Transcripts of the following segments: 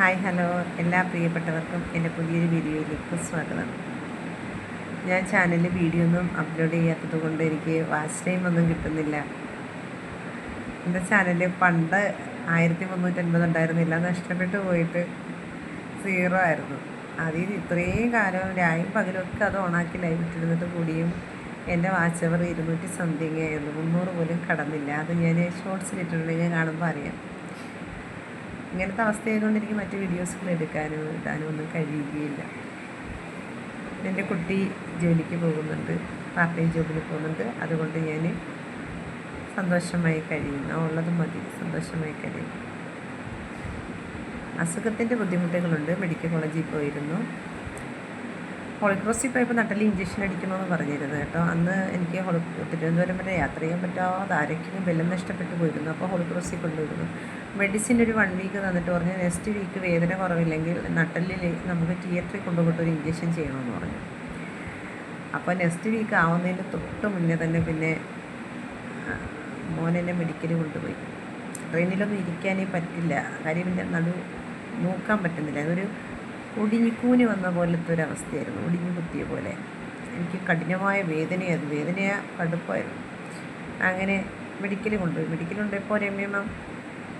Hi hello. എല്ലാ പ്രിയപ്പെട്ടവർക്കും എന്റെ പുതിയൊരു വീഡിയോയിലേക്ക് സ്വാഗതം. ഞാൻ ചാനലിൽ വീഡിയോ ഒന്നും അപ്ലോഡ് ചെയ്യാത്തത് കൊണ്ട് എനിക്ക് വാച്ച് ടൈം ഒന്നും കിട്ടുന്നില്ല. എന്റെ ചാനലിൽ പണ്ട് ആയിരത്തി മുന്നൂറ്റൻപത് ഉണ്ടായിരുന്നില്ല. നഷ്ടപ്പെട്ടു പോയിട്ട് സീറോ ആയിരുന്നു. അതിൽ ഇത്രയും കാലം രായും പകലൊക്കെ അത് ഓണാക്കി ലൈവ് കൂടിയും എന്റെ വാച്ച് അവർ ഇരുന്നൂറ്റി സംതിങ് ആയിരുന്നു. മുന്നൂറ് പോലും കടന്നില്ല. അത് ഞാൻ ഷോർട്സിലിട്ടിട്ടുണ്ടെങ്കിൽ കാണുമ്പോൾ അറിയാം. ഇങ്ങനത്തെ അവസ്ഥയായതുകൊണ്ട് എനിക്ക് മറ്റ് വീഡിയോസുകൾ എടുക്കാനോ ഇടാനോ ഒന്നും കഴിയുകയില്ല. എന്റെ കുട്ടി ജോലിക്ക് പോകുന്നുണ്ട് പാർട്ട് ടൈം ജോബിന് പോകുന്നുണ്ട്. അതുകൊണ്ട് ഞാൻ സന്തോഷമായി കഴിയുന്നു ഉള്ളത് മതി. സന്തോഷമായി കഴിയുന്നു അസുഖത്തിന്റെ ബുദ്ധിമുട്ടുകളുണ്ട്. മെഡിക്കൽ കോളേജിൽ പോയിരുന്നു. ഹോളിക്രോസിൽ പോയപ്പോൾ നട്ടലി ഇഞ്ചക്ഷൻ അടിക്കണമെന്ന് പറഞ്ഞിരുന്നു കേട്ടോ. അന്ന് എനിക്ക് ഹോളി തിരുവനന്തപുരം വരെ യാത്ര ചെയ്യാൻ പറ്റാതെ ആരെങ്കിലും ബലം നഷ്ടപ്പെട്ടു പോയിരുന്നു. അപ്പോൾ ഹോളിക്രോസിൽ കൊണ്ടുവരുന്നു. മെഡിസിൻ ഒരു വൺ വീക്ക് തന്നിട്ട് പറഞ്ഞു നെക്സ്റ്റ് വീക്ക് വേദന കുറവില്ലെങ്കിൽ നട്ടലിൽ നമുക്ക് തിയേറ്ററിൽ കൊണ്ടുപോയിട്ട് ഒരു ഇഞ്ചക്ഷൻ ചെയ്യണമെന്ന് പറഞ്ഞു. അപ്പോൾ നെക്സ്റ്റ് വീക്ക് ആവുന്നതിന് തൊട്ട് മുന്നേ തന്നെ പിന്നെ മോനെന്നെ മെഡിക്കൽ കൊണ്ടുപോയി. ട്രെയിനിലൊന്നും ഇരിക്കാനേ പറ്റില്ല. കാര്യം പിന്നെ നടു നോക്കാൻ പറ്റുന്നില്ല. അതൊരു ഒടിഞ്ഞിക്കൂന് വന്ന പോലത്തെ ഒരു അവസ്ഥയായിരുന്നു. ഒടിഞ്ഞു കുത്തിയ പോലെ. എനിക്ക് കഠിനമായ വേദനയായിരുന്നു. വേദനയാ കടുപ്പായിരുന്നു അങ്ങനെ മെഡിക്കൽ കൊണ്ടുപോയി. മെഡിക്കൽ കൊണ്ടുപോയപ്പോൾ രമ്യമ്മ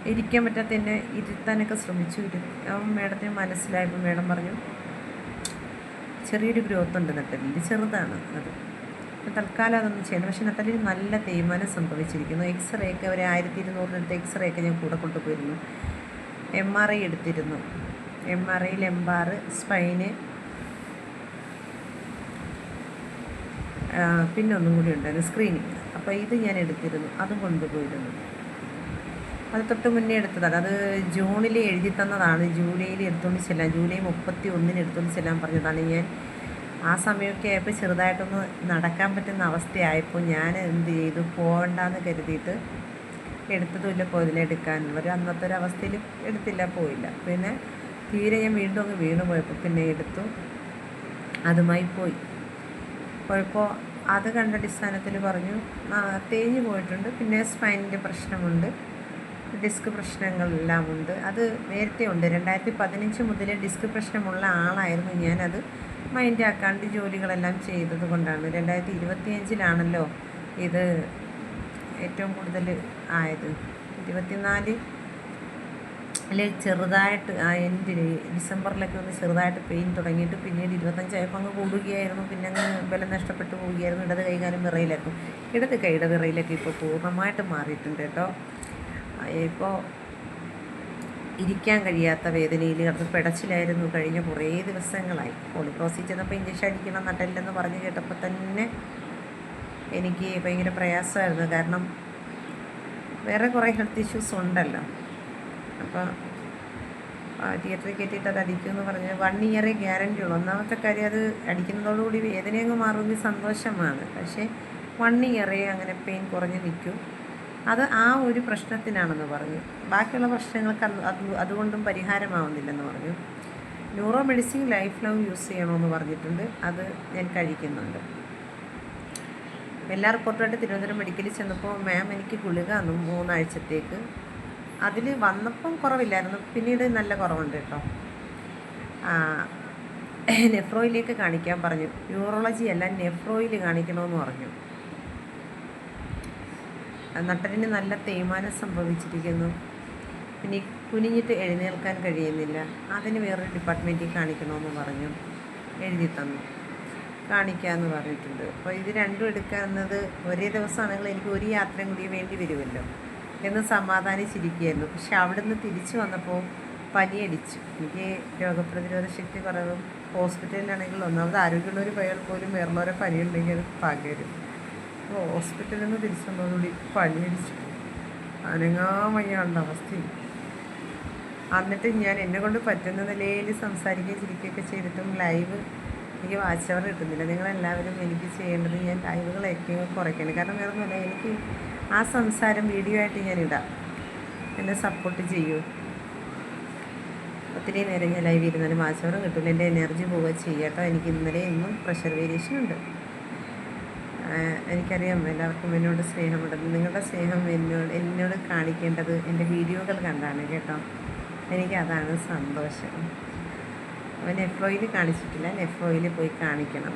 ഇരിക്കാൻ പറ്റാത്ത എന്നെ ഇരുത്താനൊക്കെ ശ്രമിച്ചു. ഇരുത്താൻ മേഡത്തിന് മനസ്സിലായപ്പോൾ മേഡം പറഞ്ഞു ചെറിയൊരു ഗ്രോത്ത് ഉണ്ട് നട്ടലിൽ ചെറുതാണ് അത്. തൽക്കാലം അതൊന്നും ചെയ്യണം പക്ഷേ നട്ടലിൽ നല്ല തേയ്മാനം സംഭവിച്ചിരിക്കുന്നു. എക്സ്റേ ഒക്കെ ഒരു ആയിരത്തി ഇരുന്നൂറിനടുത്ത് എക്സ്റേ ഒക്കെ ഞാൻ കൂടെ കൊണ്ടുപോയിരുന്നു. എം ആർ ഐ എടുത്തിരുന്നു. എം ആർ ഐയിൽ ലെമ്പാർ സ്പൈന് പിന്നെ ഒന്നും കൂടി ഉണ്ടായിരുന്നു. സ്ക്രീനിങ് അപ്പോൾ ഇത് ഞാൻ എടുത്തിരുന്നു. അതും കൊണ്ടുപോയിരുന്നു. അത് തൊട്ട് മുന്നേ എടുത്തതാണ്. അത് ജൂണിൽ എഴുതി തന്നതാണ്. ജൂലൈയിൽ എടുത്തുകൊണ്ട് ചെല്ലാൻ ജൂലൈ മുപ്പത്തി ഒന്നിന് എടുത്തുകൊണ്ട് ചെല്ലാൻ പറഞ്ഞതാണ്. ഞാൻ ആ സമയമൊക്കെ ആയപ്പോൾ ചെറുതായിട്ടൊന്ന് നടക്കാൻ പറ്റുന്ന അവസ്ഥയായപ്പോൾ ഞാൻ എന്ത് ചെയ്തു? പോകണ്ടെന്ന് കരുതിയിട്ട് എടുത്തതുമില്ല പോയതില്ല എടുക്കാനുള്ള ഒരു അന്നത്തെ ഒരു അവസ്ഥയിൽ എടുത്തില്ല പോയില്ല. പിന്നെ തീരെ ഞാൻ വീണ്ടും അങ്ങ് വീണ് പോയപ്പോൾ പിന്നെ എടുത്തു. അതുമായി പോയി. പോയപ്പോൾ അത് കണ്ട അടിസ്ഥാനത്തിൽ പറഞ്ഞു തേഞ്ഞ് പോയിട്ടുണ്ട്. പിന്നെ സ്പൈനിന്റെ പ്രശ്നമുണ്ട്. ഡിസ്ക് പ്രശ്നങ്ങളെല്ലാം ഉണ്ട്. അത് നേരത്തെ ഉണ്ട്. രണ്ടായിരത്തി പതിനഞ്ച് മുതൽ ഡിസ്ക് പ്രശ്നമുള്ള ആളായിരുന്നു ഞാനത്. മൈൻഡ് ആക്കാണ്ട് ജോലികളെല്ലാം ചെയ്തത് കൊണ്ടാണ്. രണ്ടായിരത്തി ഇരുപത്തിയഞ്ചിലാണല്ലോ ഇത് ഏറ്റവും കൂടുതൽ ആയത്. ഇരുപത്തിനാല് ചെറുതായിട്ട് ആ എൻഡിൽ ഡിസംബറിലൊക്കെ ഒന്ന് ചെറുതായിട്ട് പെയിൻ തുടങ്ങിയിട്ട് പിന്നീട് ഇരുപത്തഞ്ചായപ്പോൾ അങ്ങ് കൂടുകയായിരുന്നു. പിന്നെ അങ്ങ് ബലം നഷ്ടപ്പെട്ടു പോവുകയായിരുന്നു. ഇടത് കൈകാലം വിറയിലായിരുന്നു. ഇടത് കൈയുടെ വിറയിലൊക്കെ ഇപ്പോൾ പൂർണമായിട്ട് മാറിയിട്ടുണ്ട് കേട്ടോ. ഇപ്പോൾ ഇരിക്കാൻ കഴിയാത്ത വേദനയിൽ കിടന്ന് പിടച്ചിലായിരുന്നു കഴിഞ്ഞ കുറേ ദിവസങ്ങളായി. പോളിക്രോസിൽ ചെന്നപ്പോൾ ഇഞ്ചക്ഷൻ അടിക്കണം നട്ടല്ലെന്ന് പറഞ്ഞ് കേട്ടപ്പോൾ തന്നെ എനിക്ക് ഭയങ്കര പ്രയാസമായിരുന്നു. കാരണം വേറെ കുറേ ഹെൽത്ത് ഇഷ്യൂസ് ഉണ്ടല്ലോ. അപ്പോൾ തിയേറ്ററിൽ കയറ്റിയിട്ട് അത് അടിക്കുമെന്ന് പറഞ്ഞ് വൺ ഇയറേ ഗ്യാരണ്ടി ഉള്ളൂ. ഒന്നാമത്തെ കാര്യം അത് അടിക്കുന്നതോടുകൂടി വേദന അങ്ങ് മാറുമെങ്കിൽ സന്തോഷമാണ്. പക്ഷേ വൺ ഇയറേ അങ്ങനെ പെയിൻ കുറഞ്ഞ് നിൽക്കും. അത് ആ ഒരു പ്രശ്നത്തിനാണെന്ന് പറഞ്ഞു. ബാക്കിയുള്ള പ്രശ്നങ്ങൾക്ക് അത് അതുകൊണ്ടും പരിഹാരമാവുന്നില്ലെന്ന് പറഞ്ഞു. Neuro medicine life long use ചെയ്യണമെന്ന് പറഞ്ഞിട്ടുണ്ട്. അത് ഞാൻ കഴിക്കുന്നുണ്ട്. എല്ലാ റിപ്പോർട്ടുമായിട്ട് തിരുവനന്തപുരം മെഡിക്കലിൽ ചെന്നപ്പോൾ മാം എനിക്ക് ഗുളിക തന്നു മൂന്നാഴ്ചത്തേക്ക്. അതിൽ വന്നപ്പം കുറവില്ലായിരുന്നു. പിന്നീട് നല്ല കുറവുണ്ട് കേട്ടോ. നെഫ്രോയിലേക്ക് കാണിക്കാൻ പറഞ്ഞു. യൂറോളജി അല്ല നെഫ്രോയിൽ കാണിക്കണമെന്ന് പറഞ്ഞു. നട്ടലിന് നല്ല തേയ്മാനം സംഭവിച്ചിരിക്കുന്നു. പിന്നെ കുനിഞ്ഞിട്ട് എഴുന്നേൽക്കാൻ കഴിയുന്നില്ല. അതിന് വേറൊരു ഡിപ്പാർട്ട്മെന്റിൽ കാണിക്കണമെന്ന് പറഞ്ഞു. എഴുതി തന്നു. കാണിക്കാമെന്ന് പറഞ്ഞിട്ടുണ്ട്. അപ്പോൾ ഇത് രണ്ടും എടുക്കുന്നത് ഒരേ ദിവസമാണെങ്കിൽ എനിക്ക് ഒരു യാത്രയും കൂടി വേണ്ടി വരുമല്ലോ എന്ന് സമാധാനിച്ചിരിക്കുകയായിരുന്നു. പക്ഷെ അവിടെ നിന്ന് തിരിച്ചു വന്നപ്പോൾ പനിയടിച്ചു. എനിക്ക് രോഗപ്രതിരോധ ശക്തി കുറവും ഹോസ്പിറ്റലിലാണെങ്കിൽ ഒന്നാമത് ആരോഗ്യമുള്ളവർ പോയാൽ പോലും വേറുള്ളവരെ പനിയുണ്ടെങ്കിൽ അത് പകരും ഹോസ്പിറ്റലിൽ നിന്ന് തിരിച്ചു വന്നതോടുകൂടി പനിയടിച്ചു അനങ്ങാൻ വയ്യാണ്ട അവസ്ഥയും എന്നിട്ട് ഞാൻ എന്നെ കൊണ്ട് പറ്റുന്ന നിലയിൽ സംസാരിക്കുകയും ചിരിക്കുകയൊക്കെ ചെയ്തിട്ടും ലൈവ് എനിക്ക് വാച്ച് അവർ കിട്ടുന്നില്ല. നിങ്ങളെല്ലാവരും എനിക്ക് ചെയ്യേണ്ടത് ഞാൻ ലൈവുകളൊക്കെ കുറയ്ക്കണം. കാരണം വേറെ ഒന്നുമില്ല എനിക്ക് ആ സംസാരം വീഡിയോ ആയിട്ട് ഞാൻ ഇടാം. എന്നെ സപ്പോർട്ട് ചെയ്യൂ. ഒത്തിരി നേരം ഞാൻ ലൈവ് ഇരുന്നാലും വാച്ച് അവർ കിട്ടില്ല എന്റെ എനർജി പോവുക ചെയ്യട്ടോ എനിക്ക് ഇന്നലെ ഇന്നും പ്രഷർ വേരിയേഷൻ ഉണ്ട്. എനിക്കറിയാം എല്ലാവർക്കും എന്നോട് സ്നേഹമുണ്ടെന്ന്. നിങ്ങളുടെ സ്നേഹം എന്നോട് എന്നോട് കാണിക്കേണ്ടത് എന്റെ വീഡിയോകൾ കണ്ടാണ് കേട്ടോ. എനിക്കതാണ് സന്തോഷം. അവൻ എഫ് ഒയിൽ കാണിച്ചിട്ടില്ല. എഫ് ഒയിൽ പോയി കാണിക്കണം.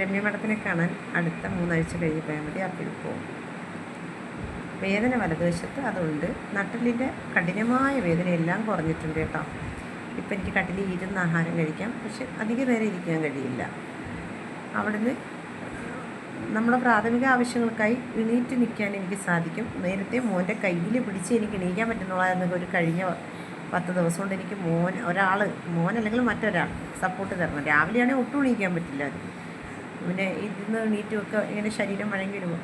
രമ്യ മഠത്തിനെ കാണാൻ അടുത്ത മൂന്നാഴ്ച കഴിഞ്ഞ് പോയാൽ മതി. അപ്പിൽ പോകും വേദന വലതുവശത്ത് അതുണ്ട്. നട്ടലിന്റെ കഠിനമായ വേദന എല്ലാം കുറഞ്ഞിട്ടുണ്ട് കേട്ടോ. ഇപ്പം എനിക്ക് കട്ടിലിൽ ഇരുന്ന് ആഹാരം കഴിക്കാം. പക്ഷെ അധിക നേരം ഇരിക്കാൻ കഴിയില്ല. അവിടുന്ന് നമ്മുടെ പ്രാഥമിക ആവശ്യങ്ങൾക്കായി എണീറ്റ് നിൽക്കാൻ എനിക്ക് സാധിക്കും. നേരത്തെ മോന്റെ കയ്യിൽ പിടിച്ച് എനിക്ക് എണീക്കാൻ പറ്റുന്നുള്ളതെന്നൊക്കെ ഒരു കഴിഞ്ഞ പത്ത് ദിവസം കൊണ്ട് എനിക്ക് മോൻ ഒരാൾ മോൻ അല്ലെങ്കിൽ മറ്റൊരാൾ സപ്പോർട്ട് തരണം. രാവിലെയാണെങ്കിൽ ഒട്ടും എണീക്കാൻ പറ്റില്ല അത്. പിന്നെ ഇരുന്ന് എണീറ്റ് ഒക്കെ ഇങ്ങനെ ശരീരം വഴങ്ങി വരുമ്പോൾ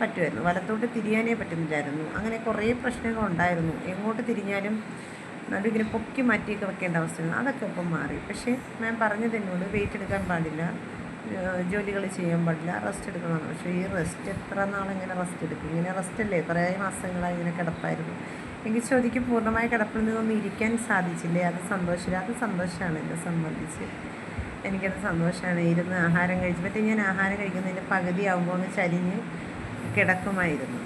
പറ്റുമായിരുന്നു. വലത്തോട്ട് തിരിയാനേ പറ്റുന്നില്ലായിരുന്നു. അങ്ങനെ കുറേ പ്രശ്നങ്ങളുണ്ടായിരുന്നു എങ്ങോട്ട് തിരിഞ്ഞാലും നടുവിങ്ങനെ പൊക്കി മാറ്റിയൊക്കെ വെക്കേണ്ട അവസ്ഥയാണ്. അതൊക്കെ ഇപ്പം മാറി. പക്ഷേ ഞാൻ പറഞ്ഞത് എന്നോട് വെയിറ്റ് എടുക്കാൻ പാടില്ല. ജോലികൾ ചെയ്യാൻ പാടില്ല റെസ്റ്റ് എടുക്കണമെന്ന്. പക്ഷേ ഈ റെസ്റ്റ് എത്ര നാളിങ്ങനെ റെസ്റ്റ് എടുക്കും? ഇങ്ങനെ റെസ്റ്റ് അല്ലേ? കുറേ മാസങ്ങളായി ഇങ്ങനെ കിടപ്പായിരുന്നു. എനിക്ക് ചോദിക്കും പൂർണമായ കിടപ്പിൽ നിന്നൊന്നും ഇരിക്കാൻ സാധിച്ചില്ലേ? അത് സന്തോഷമില്ല അത് സന്തോഷമാണ് എന്നെ സംബന്ധിച്ച്. എനിക്കത് സന്തോഷമാണ് ഇരുന്ന് ആഹാരം കഴിച്ച് പറ്റി ഞാൻ ആഹാരം കഴിക്കുന്നതിന്റെ പകുതി ആകുമ്പോൾ ഒന്ന് ചരിഞ്ഞ് കിടക്കുമായിരുന്നു.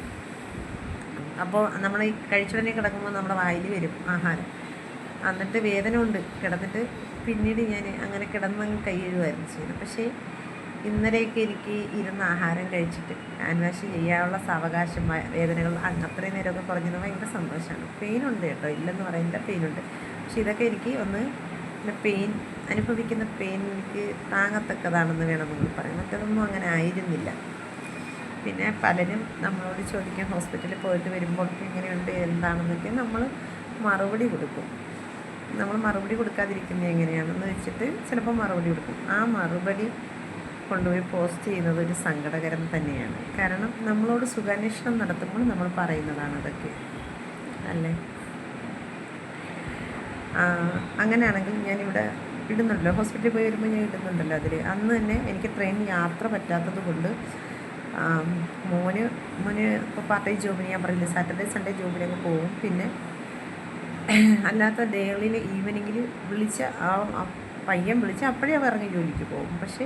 അപ്പോൾ നമ്മൾ ഈ കഴിച്ചുടനെ കിടക്കുമ്പോൾ നമ്മുടെ വായിൽ വരും ആഹാരം. എന്നിട്ട് വേദന ഉണ്ട്. കിടന്നിട്ട് പിന്നീട് ഞാൻ അങ്ങനെ കിടന്നങ്ങ് കഴിയുമായിരുന്നു ചെയ്യുന്നത്. പക്ഷേ ഇന്നലെയൊക്കെ എനിക്ക് ഇരുന്ന് ആഹാരം കഴിച്ചിട്ട് ആൻവാശ് ചെയ്യാനുള്ള സാവകാശം വേദനകൾ അത്രയും നേരമൊക്കെ കുറഞ്ഞത് ഭയങ്കര സന്തോഷമാണ്. പെയിനുണ്ട് കേട്ടോ. ഇല്ലെന്ന് പറയുന്നില്ല പെയിനുണ്ട്. പക്ഷേ ഇതൊക്കെ എനിക്ക് ഒന്ന് പെയിൻ അനുഭവിക്കുന്ന പെയിൻ എനിക്ക് താങ്ങത്തക്കതാണെന്ന് വേണമെന്ന് പറയാം. മറ്റതൊന്നും അങ്ങനെ ആയിരുന്നില്ല. പിന്നെ പലരും നമ്മളോട് ചോദിക്കാൻ ഹോസ്പിറ്റലിൽ പോയിട്ട് വരുമ്പോൾ എങ്ങനെയുണ്ട് എന്താണെന്നൊക്കെ നമ്മൾ മറുപടി കൊടുക്കും. നമ്മൾ മറുപടി കൊടുക്കാതിരിക്കുന്നത് എങ്ങനെയാണെന്ന് വെച്ചിട്ട് ചിലപ്പോൾ മറുപടി കൊടുക്കും. ആ മറുപടി കൊണ്ടുപോയി പോസ്റ്റ് ചെയ്യുന്നത് ഒരു സങ്കടകരം തന്നെയാണ്. കാരണം നമ്മളോട് സുഖാന്വേഷണം നടത്തുമ്പോൾ നമ്മൾ പറയുന്നതാണ് അതൊക്കെ. അല്ലേ? അങ്ങനെയാണെങ്കിൽ ഞാനിവിടെ ഇടുന്നുണ്ടല്ലോ. ഹോസ്പിറ്റലിൽ പോയി വരുമ്പോൾ ഞാൻ ഇടുന്നുണ്ടല്ലോ അതിൽ അന്ന് തന്നെ എനിക്ക് ട്രെയിൻ യാത്ര പറ്റാത്തത് കൊണ്ട് മോന് മോന് ഇപ്പോൾ പാർട്ട് ടൈം ജോബിന് ഞാൻ പറഞ്ഞില്ല സാറ്റർഡേ സൺഡേ ജോബിനൊക്കെ പോകും. പിന്നെ അല്ലാത്ത ഡേകളിൽ ഈവനിങ്ങിൽ വിളിച്ച ആ പയ്യൻ വിളിച്ച അപ്പോഴേ അവർ ഇറങ്ങി ജോലിക്ക് പോകും. പക്ഷേ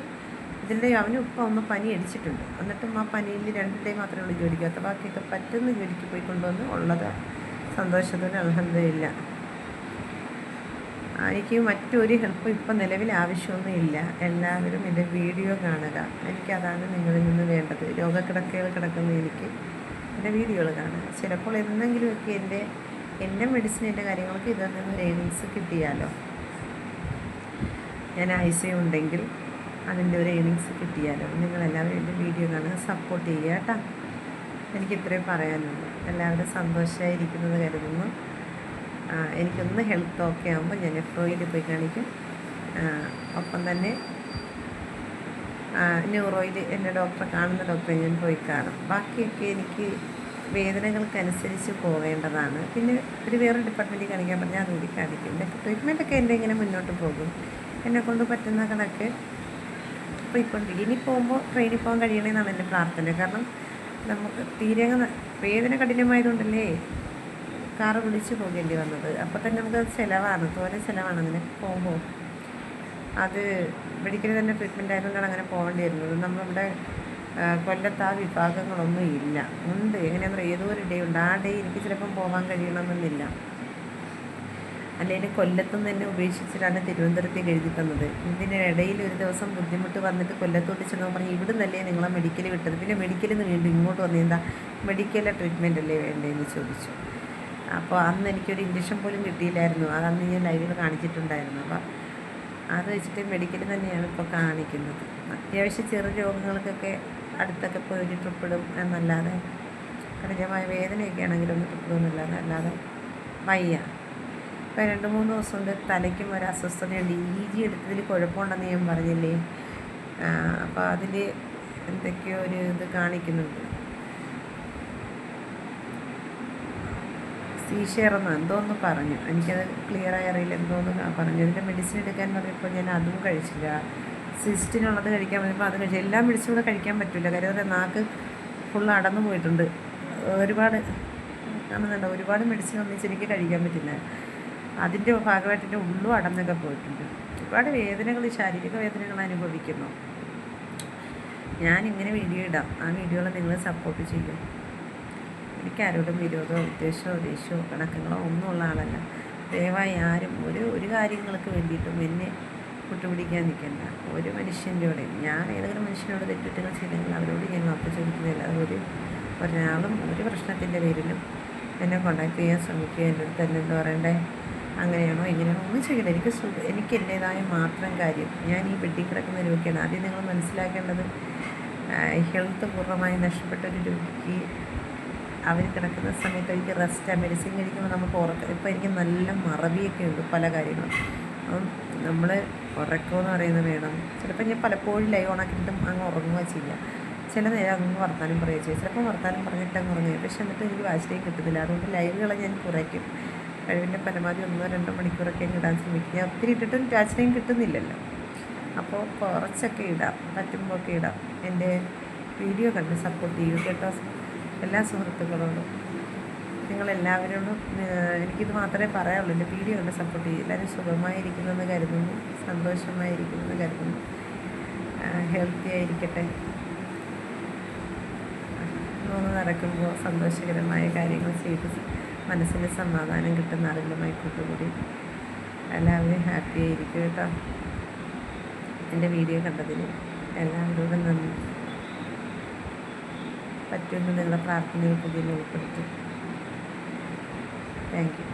ഇതിന്റെ അവന് ഉപ്പ ഒന്ന് പനി അടിച്ചിട്ടുണ്ട്. എന്നിട്ടും ആ പനിയിൽ രണ്ട് ഡേ മാത്രമേ ഉള്ളൂ ജോലിക്ക്. അത്ര ബാക്കിയൊക്കെ പറ്റുന്ന ജോലിക്ക് പോയി കൊണ്ടുവന്ന് ഉള്ളത് സന്തോഷത്തിന് അലഹമില്ല എനിക്ക് മറ്റൊരു ഹെൽപ്പും ഇപ്പം നിലവിൽ ആവശ്യമൊന്നുമില്ല. എല്ലാവരും എന്റെ വീഡിയോ കാണുക. എനിക്കതാണ് നിങ്ങളിൽ നിന്ന് വേണ്ടത്. രോഗക്കിടക്കകൾ കിടക്കുന്ന എനിക്ക് എന്റെ വീഡിയോകൾ കാണുക. ചിലപ്പോൾ എന്തെങ്കിലുമൊക്കെ എന്റെ എന്റെ മെഡിസിനിന്റെ കാര്യങ്ങൾക്ക് ഇതിൽ നിന്ന് ഏണിങ്സ് കിട്ടിയാലോ? ഞാൻ ഐ സി ഉണ്ടെങ്കിൽ അതിന്റെ ഒരു ഏണിങ്സ് കിട്ടിയാലോ? നിങ്ങളെല്ലാവരും എന്റെ വീഡിയോ കാണുക സപ്പോർട്ട് ചെയ്യുക കേട്ടോ. എനിക്ക് ഇത്രയും പറയാനുള്ളൂ. എല്ലാവരും സന്തോഷമായിരിക്കുന്നത് കരുതുന്നു. എനിക്കൊന്ന് ഹെൽത്ത് ഓക്കെ ആകുമ്പോൾ ഞാൻ എഫ് ഒയിൽ പോയി കാണിക്കും. ഒപ്പം തന്നെ ന്യൂറോയിൽ എന്റെ ഡോക്ടറെ കാണുന്ന ഡോക്ടറെ ഞാൻ പോയി കാണും. ബാക്കിയൊക്കെ എനിക്ക് വേദനകൾക്കനുസരിച്ച് പോവേണ്ടതാണ്. പിന്നെ ഒരു വേറെ ഡിപ്പാർട്ട്മെന്റിൽ കാണിക്കാൻ പറഞ്ഞാൽ അതുകൂടി കാണിക്കും. എന്റെ ട്രീറ്റ്മെന്റൊക്കെ എന്റെ ഇങ്ങനെ മുന്നോട്ട് പോകും. എന്നെ കൊണ്ട് പറ്റുന്ന കണക്ക് പോയിക്കൊണ്ടിരിക്കും. ഇനി പോകുമ്പോൾ ട്രെയിനിൽ പോകാൻ കഴിയണമെന്നാണ് എന്റെ പ്രാർത്ഥന. കാരണം നമുക്ക് തീരെ വേദന കഠിനമായതുകൊണ്ടല്ലേ കാറ് വിളിച്ച് പോകേണ്ടി വന്നത്. അപ്പോൾ തന്നെ നമുക്ക് ചിലവാണ്. തോനെ ചിലവാണ് അങ്ങനെ പോകുമ്പോൾ. അത് മെഡിക്കൽ തന്നെ ട്രീറ്റ്മെന്റ് ആയതുകൊണ്ടാണ് അങ്ങനെ പോകേണ്ടി വരുന്നത്. നമ്മളിവിടെ കൊല്ലത്ത് ആ വിഭാഗങ്ങളൊന്നും ഇല്ല. ഉണ്ട്. എങ്ങനെയാണെന്ന് പറയുക ഏതോ ഒരു ഡേ ഉണ്ട് ആ ഡേ എനിക്ക് ചിലപ്പം പോകാൻ കഴിയണമെന്നില്ല. അല്ലെങ്കിൽ കൊല്ലത്തുനിന്ന് തന്നെ ഉപേക്ഷിച്ചിട്ടാണ് തിരുവനന്തപുരത്തേക്ക് എഴുതി തന്നത്. ഇതിനിടയിൽ ഒരു ദിവസം ബുദ്ധിമുട്ട് വന്നിട്ട് കൊല്ലത്തോട്ട് ചെന്ന് പറഞ്ഞാൽ ഇവിടെ നിന്നല്ലേ നിങ്ങളെ മെഡിക്കൽ വിട്ടത്? പിന്നെ മെഡിക്കലിൽ നിന്ന് വീണ്ടും ഇങ്ങോട്ട് വന്ന് എന്താ മെഡിക്കലിലെ ട്രീറ്റ്മെന്റ് അല്ലേ വേണ്ടതെന്ന് ചോദിച്ചു. അപ്പോൾ അന്ന് എനിക്കൊരു ഇഞ്ചക്ഷൻ പോലും കിട്ടിയില്ലായിരുന്നു. അത് അന്ന് ഞാൻ ലൈവിൽ കാണിച്ചിട്ടുണ്ടായിരുന്നു. അപ്പോൾ അത് വെച്ചിട്ട് മെഡിക്കൽ തന്നെയാണ് ഇപ്പോൾ കാണിക്കുന്നത്. അത്യാവശ്യം ചെറു രോഗങ്ങൾക്കൊക്കെ അടുത്തൊക്കെ പോയി ഒരു ട്രിപ്പ് ഇടും എന്നല്ലാതെ. കഠിനമായ വേദനയൊക്കെ ആണെങ്കിൽ ഒന്ന് ട്രിപ്പ് എന്നല്ലാതെ അല്ലാതെ വയ്യ. ഇപ്പം രണ്ട് മൂന്ന് ദിവസം കൊണ്ട് തലയ്ക്കും ഒരു അസ്വസ്ഥതയുണ്ട്. ഇ ജി എടുത്തതിൽ കുഴപ്പമുണ്ടെന്ന് ഞാൻ പറഞ്ഞില്ലേ? അപ്പോൾ അതിൽ എന്തൊക്കെയോ ഒരു ഇത് കാണിക്കുന്നുണ്ട്. സീഷെയറെന്ന് എന്തോന്ന് പറഞ്ഞു. എനിക്കത് ക്ലിയറായി അറിയില്ല എന്തോന്ന് പറഞ്ഞു. അതിന്റെ മെഡിസിൻ എടുക്കാൻ പറഞ്ഞപ്പോൾ ഞാൻ അതും കഴിച്ചില്ല. സിസ്റ്റിനുള്ളത് കഴിക്കാൻ പറ്റുമ്പോൾ അത് കഴിച്ചു. എല്ലാം പിടിച്ചുകൂടെ കഴിക്കാൻ പറ്റില്ല കാര്യം നാക്ക് ഫുൾ അടന്നു പോയിട്ടുണ്ട്. ഒരുപാട് കാണുന്നുണ്ട് ഒരുപാട് മെഡിസിൻ ഒന്നിച്ച് എനിക്ക് കഴിക്കാൻ പറ്റില്ല. അതിന്റെ ഭാഗമായിട്ട് എന്റെ ഉള്ളും അടന്നൊക്കെ പോയിട്ടുണ്ട്. ഒരുപാട് വേദനകൾ ശാരീരിക വേദനകൾ അനുഭവിക്കുന്നു. ഞാൻ ഇങ്ങനെ വീഡിയോ ഇടാം. ആ വീഡിയോകൾ നിങ്ങൾ സപ്പോർട്ട് ചെയ്യും. എനിക്ക് ആരോടും വിരോധമോ ഉദ്ദേശമോ ദേഷ്യമോ കണക്കങ്ങളോ ഒന്നും ഉള്ള ആളല്ല. ദയവായി ആരും ഒരു ഒരു കാര്യങ്ങൾക്ക് വേണ്ടിയിട്ടും എന്നെ വിട്ടുപിടിക്കാൻ നിൽക്കണ്ട. ഒരു മനുഷ്യന്റെ ഞാൻ ഏതെങ്കിലും മനുഷ്യനോട് തെറ്റുകുറ്റങ്ങൾ ചെയ്തെങ്കിൽ അവരോട് ഞാൻ മാപ്പ് ചോദിക്കുന്നില്ല. അതൊരു ഒരു ഒരാളും ഒരു പ്രശ്നത്തിന്റെ പേരിലും എന്നെ കോണ്ടാക്ട് ചെയ്യാൻ ശ്രമിക്കുക. എന്റെ തന്നെ എന്താ പറയണ്ടേ? അങ്ങനെയാണോ? ഇങ്ങനെയാണോ? ഒന്നും ചെയ്യണ്ട. എനിക്ക് എനിക്ക് എന്റേതായ മാത്രം കാര്യം. ഞാൻ ഈ വെട്ടി കിടക്കുന്ന രോഗിയാണ് ആദ്യം നിങ്ങൾ മനസ്സിലാക്കേണ്ടത് ഹെൽത്ത് പൂർണമായി നഷ്ടപ്പെട്ട ഒരു രോഗിക്ക് അവർ കിടക്കുന്ന സമയത്ത് എനിക്ക് റെസ്റ്റ് മെഡിസിൻ കഴിക്കുമ്പോൾ നമുക്ക് ഉറക്കം ഇപ്പോൾ എനിക്ക് നല്ല മറവിയൊക്കെ ഉണ്ട് പല കാര്യങ്ങളും. അപ്പം നമ്മൾ ഉറക്കമെന്ന് പറയുന്നത് വേണം. ചിലപ്പോൾ ഞാൻ പലപ്പോഴും ലൈവ് ഓണാക്കിയിട്ടും അങ്ങ് ഉറങ്ങുക ചെയ്യുക ചില നേരം അങ്ങ് വർത്താനം പറയുക ചെയ്യുക ചിലപ്പോൾ വർത്താനം പറഞ്ഞിട്ട് അങ്ങ് ഉറങ്ങുക പക്ഷെ എന്നിട്ട് എനിക്ക് ടൈം കിട്ടുന്നില്ല അതുകൊണ്ട് ലൈവുകളെ ഞാൻ കുറയ്ക്കും. കഴിവിന്റെ പരമാവധി ഒന്നോ രണ്ടോ മണിക്കൂറൊക്കെ ഞാൻ ഇടാൻ ശ്രമിക്കും. ഞാൻ ഒത്തിരി ഇട്ടിട്ടും രാജ്യം കിട്ടുന്നില്ലല്ലോ. അപ്പോൾ കുറച്ചൊക്കെ ഇടാം. പറ്റുമ്പോൾ ഒക്കെ ഇടാം. എന്റെ വീഡിയോ കണ്ട് സപ്പോർട്ട് ചെയ്യൂ കേട്ടോ. എല്ലാ സുഹൃത്തുക്കളോടും. നിങ്ങളെല്ലാവരോടും എനിക്കിത് മാത്രമേ പറയാനുള്ളൂ. എന്റെ വീഡിയോ സപ്പോർട്ട് ചെയ്യും. എല്ലാവരും സുഖമായിരിക്കുന്നെന്ന് കരുതുന്നു. സന്തോഷമായിരിക്കുന്നെന്ന് കരുതുന്നു. ഹെൽത്തി ആയിരിക്കട്ടെ. മൂന്ന് നടക്കുമ്പോൾ സന്തോഷകരമായ കാര്യങ്ങൾ ചെയ്ത് മനസ്സിന് സമാധാനം കിട്ടുന്ന ആളുകളുമായി കൂട്ടുകൂടി. എല്ലാവരും ഹാപ്പി ആയിരിക്കും കേട്ടോ. എന്റെ വീഡിയോ കണ്ടതിന് എല്ലാവരോടും നന്ദി. പറ്റുമെന്ന് നിങ്ങളുടെ പ്രാർത്ഥനയിൽ പുതിയ ഉൾപ്പെടുത്തും താങ്ക് യു